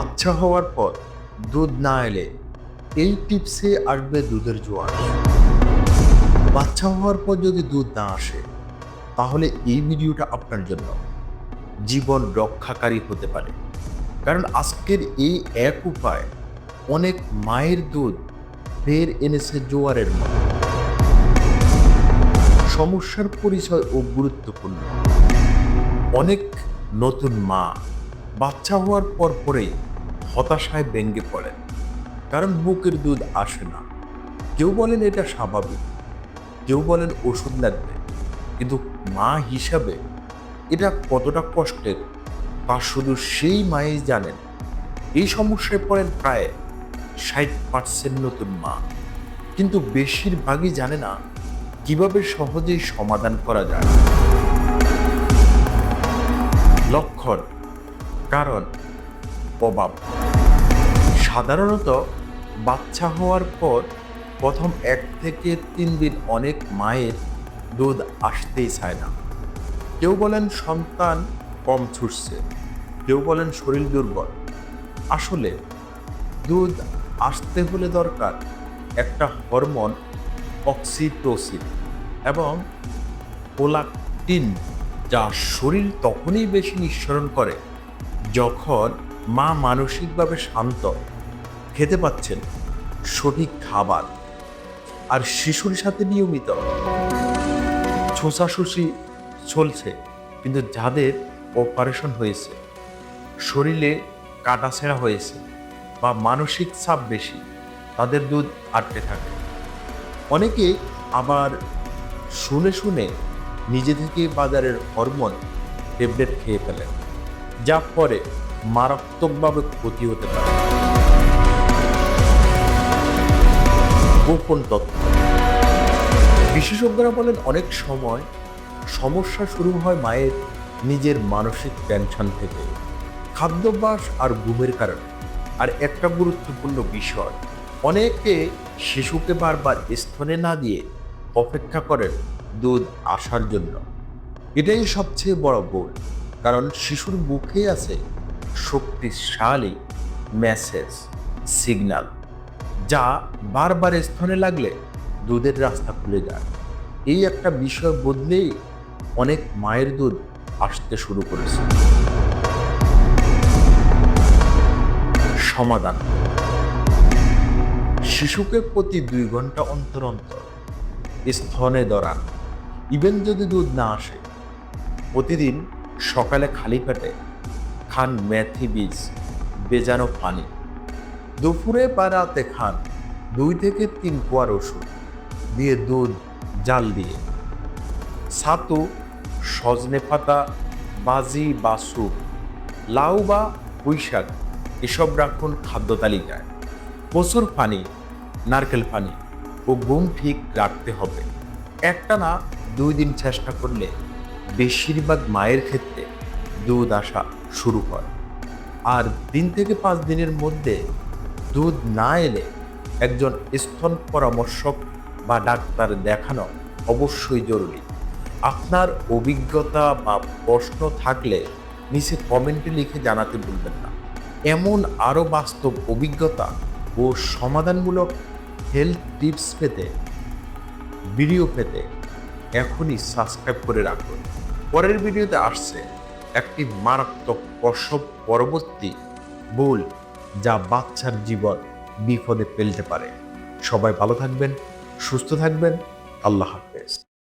বাচ্চা হওয়ার পর দুধ না এলে এই টিপসে আসবে দুধের জোয়ার বাচ্চা হওয়ার পর যদি দুধ না আসে, তাহলে এই ভিডিওটা আপনার জন্য জীবন রক্ষাকারী হতে পারে। কারণ আজকের এই এক উপায় অনেক মায়ের দুধ ফের এনেছে জোয়ারের মতো। সমস্যার পরিচয় ও গুরুত্বপূর্ণ। অনেক নতুন মা বাচ্চা হওয়ার পর পরেই হতাশায় ব্যঙ্গে পড়েন। কারণ বুকের দুধ আসে না। কেউ বলেন এটা স্বাভাবিক, কেউ বলেন ওষুধ লাগবে। কিন্তু মা হিসাবে এটা কতটা কষ্টের তা শুধু সেই মাই জানেন। এই সমস্যায় পড়েন প্রায় ষাট পার্সেন্ট নতুন মা। কিন্তু বেশিরভাগই জানে না কীভাবে সহজেই সমাধান করা যায়। লক্ষণ, কারণ অভাব সাধারণত বাচ্চা হওয়ার পর প্রথম এক থেকে তিন দিন অনেক মায়ের দুধ আসতেই চায় না। কেউ বলেন সন্তান কম ছুটছে, কেউ বলেন শরীর দুর্বল। আসলে দুধ আসতে হলে দরকার একটা হরমোন অক্সিটোসিন এবং পোলাকটিন যা শরীর তখনই বেশি নিঃসরণ করে যখন মা মানসিকভাবে শান্ত, খেতে পাচ্ছেন সঠিক খাবার আর শিশুর সাথে নিয়মিত। ছোঁচাছুষি চলছে, কিন্তু যাদের অপারেশন হয়েছে, শরীরে কাটাছেঁড়া হয়েছে বা মানসিক চাপ বেশি, তাদের দুধ আটকে থাকে। অনেকে আবার শুনে শুনে নিজে থেকে বাজারের হরমোন ট্যাবলেট খেয়ে ফেলেন, যা পরে মারাত্মকভাবে ক্ষতি হতে পারে। গোপন তথ্য। বিশেষজ্ঞরা বলেন, অনেক সময় সমস্যা শুরু হয় মায়ের নিজের মানসিক টেনশন থেকে। খাদ্যাভ্যাস আর ঘুমের কারণে। আর একটা গুরুত্বপূর্ণ বিষয়, অনেকে শিশুকে বারবার স্তনে না দিয়ে অপেক্ষা করেন দুধ আসার জন্য। এটাই সবচেয়ে বড় ভুল, কারণ শিশুর মুখে আছে শক্তিশালী মেসেজ সিগন্যাল যা বারবার স্তনে লাগলে দুধের রাস্তা খুলে যায়। এই একটা বিষয় বদলেই অনেক মায়ের দুধ আসতে শুরু করেছে। সমাধান। শিশুকে প্রতি দুই ঘণ্টা অন্তর অন্তর স্তনে দরান ইভেন যদি দুধ না আসে, প্রতিদিন সকালে খালি পেটে খান মেথি বীজ, বেজানো পানি। দুপুরে বা রাতে খান দুই থেকে তিন কোয়ার ওষুধ দিয়ে দুধ, জাল দিয়ে। ছাতু, সজনে পাতা, বাজি বা লাউ বা পুঁইশাক এসব রাখুন খাদ্য তালিকায়। প্রচুর পানি, নারকেল পানি ও ঘুম ঠিক রাখতে হবে। একটা না দুই দিন চেষ্টা করলে বেশিরভাগ মায়ের ক্ষেত্রে দুধ আসা শুরু হয়। আর তিন থেকে পাঁচ দিনের মধ্যে দুধ না এলে একজন স্তন পরামর্শক বা ডাক্তার দেখানো অবশ্যই জরুরি। আপনার অভিজ্ঞতা বা প্রশ্ন থাকলে নিচে কমেন্টে লিখে জানাতে ভুলবেন না। এমন আরও বাস্তব অভিজ্ঞতা ও সমাধানমূলক হেলথ টিপস পেতে ভিডিও পেতে এখনই সাবস্ক্রাইব করে রাখুন। পরের ভিডিওতে আসছে একটি মারাত্মক প্রসব পরবর্তী ভুল যা বাচ্চার জীবন বিপদে ফেলতে পারে। সবাই ভালো থাকবেন, সুস্থ থাকবেন। আল্লাহ